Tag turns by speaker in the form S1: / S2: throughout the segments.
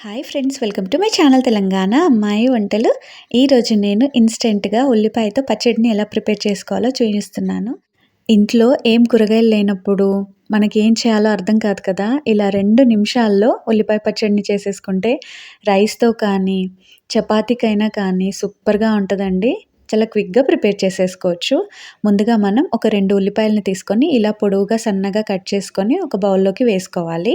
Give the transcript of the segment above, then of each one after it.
S1: Hi friends welcome to my channel Telangana. అమ్మాయి వంటలు. ఈరోజు నేను ఇన్స్టెంట్గా ఉల్లిపాయతో పచ్చడిని ఎలా ప్రిపేర్ చేసుకోవాలో చూపిస్తున్నాను. ఇంట్లో ఏం కూరగాయలు లేనప్పుడు మనకి ఏం చేయాలో అర్థం కాదు కదా. ఇలా రెండు నిమిషాల్లో ఉల్లిపాయ పచ్చడిని చేసేసుకుంటే రైస్తో కానీ చపాతీకైనా కానీ సూపర్గా ఉంటుందండి. చాలా క్విక్గా ప్రిపేర్ చేసేసుకోవచ్చు. ముందుగా మనం ఒక రెండు ఉల్లిపాయలను తీసుకొని ఇలా పొడవుగా సన్నగా కట్ చేసుకొని ఒక బౌల్లోకి వేసుకోవాలి.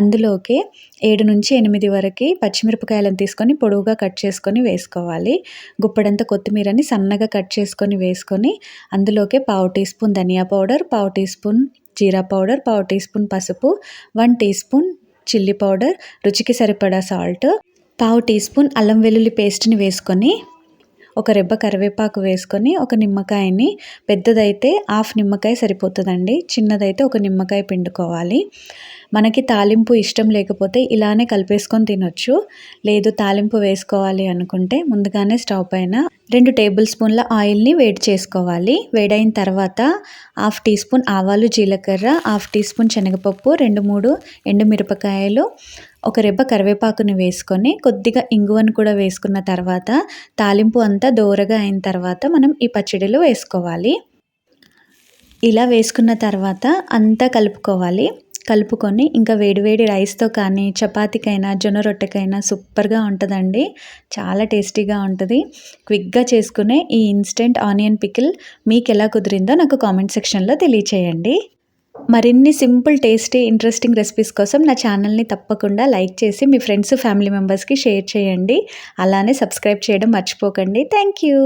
S1: అందులోకి ఏడు నుంచి ఎనిమిది వరకు పచ్చిమిరపకాయలను తీసుకొని పొడవుగా కట్ చేసుకొని వేసుకోవాలి. గుప్పడంత కొత్తిమీరని సన్నగా కట్ చేసుకొని వేసుకొని అందులోకి పావు టీ స్పూన్ ధనియా పౌడర్ పావు టీ స్పూన్ జీరా పౌడర్ పావు టీ స్పూన్ పసుపు one teaspoon chilli powder రుచికి సరిపడా సాల్ట్ పావు టీ స్పూన్ అల్లం వెల్లుల్లి పేస్ట్ని వేసుకొని ఒక రెబ్బ కరివేపాకు వేసుకొని ఒక నిమ్మకాయని పెద్దదైతే హాఫ్ నిమ్మకాయ సరిపోతుందండి చిన్నదైతే ఒక నిమ్మకాయ పిండుకోవాలి. మనకి తాలింపు ఇష్టం లేకపోతే ఇలానే కలిపేసుకొని తినొచ్చు. లేదు తాలింపు వేసుకోవాలి అనుకుంటే ముందుగానే స్టవ్ పైన రెండు టేబుల్ స్పూన్ల ఆయిల్ని వేడి చేసుకోవాలి. వేడైన తర్వాత హాఫ్ టీ స్పూన్ ఆవాలు జీలకర్ర హాఫ్ టీ స్పూన్ శనగపప్పు రెండు మూడు ఎండుమిరపకాయలు ఒక రెబ్బ కరివేపాకుని వేసుకొని కొద్దిగా ఇంగువను కూడా వేసుకున్న తర్వాత తాలింపు అంతా దోరగా అయిన తర్వాత మనం ఈ పచ్చడిలో వేసుకోవాలి. ఇలా వేసుకున్న తర్వాత అంతా కలుపుకోవాలి. కలుపుకొని ఇంకా వేడివేడి రైస్తో కానీ చపాతీకైనా జొన్న రొట్టెకైనా సూపర్గా ఉంటుందండి. చాలా టేస్టీగా ఉంటుంది. క్విక్గా చేసుకునే ఈ ఇన్స్టెంట్ ఆనియన్ పికిల్ మీకు ఎలా కుదిరిందో నాకు కామెంట్ సెక్షన్లో తెలియచేయండి. మరిన్ని సింపుల్ టేస్టీ ఇంట్రెస్టింగ్ రెసిపీస్ కోసం నా ఛానల్ని తప్పకుండా లైక్ చేసి మీ ఫ్రెండ్స్ ఫ్యామిలీ మెంబర్స్కి షేర్ చేయండి. అలానే సబ్స్క్రైబ్ చేయడం మర్చిపోకండి. Thank you.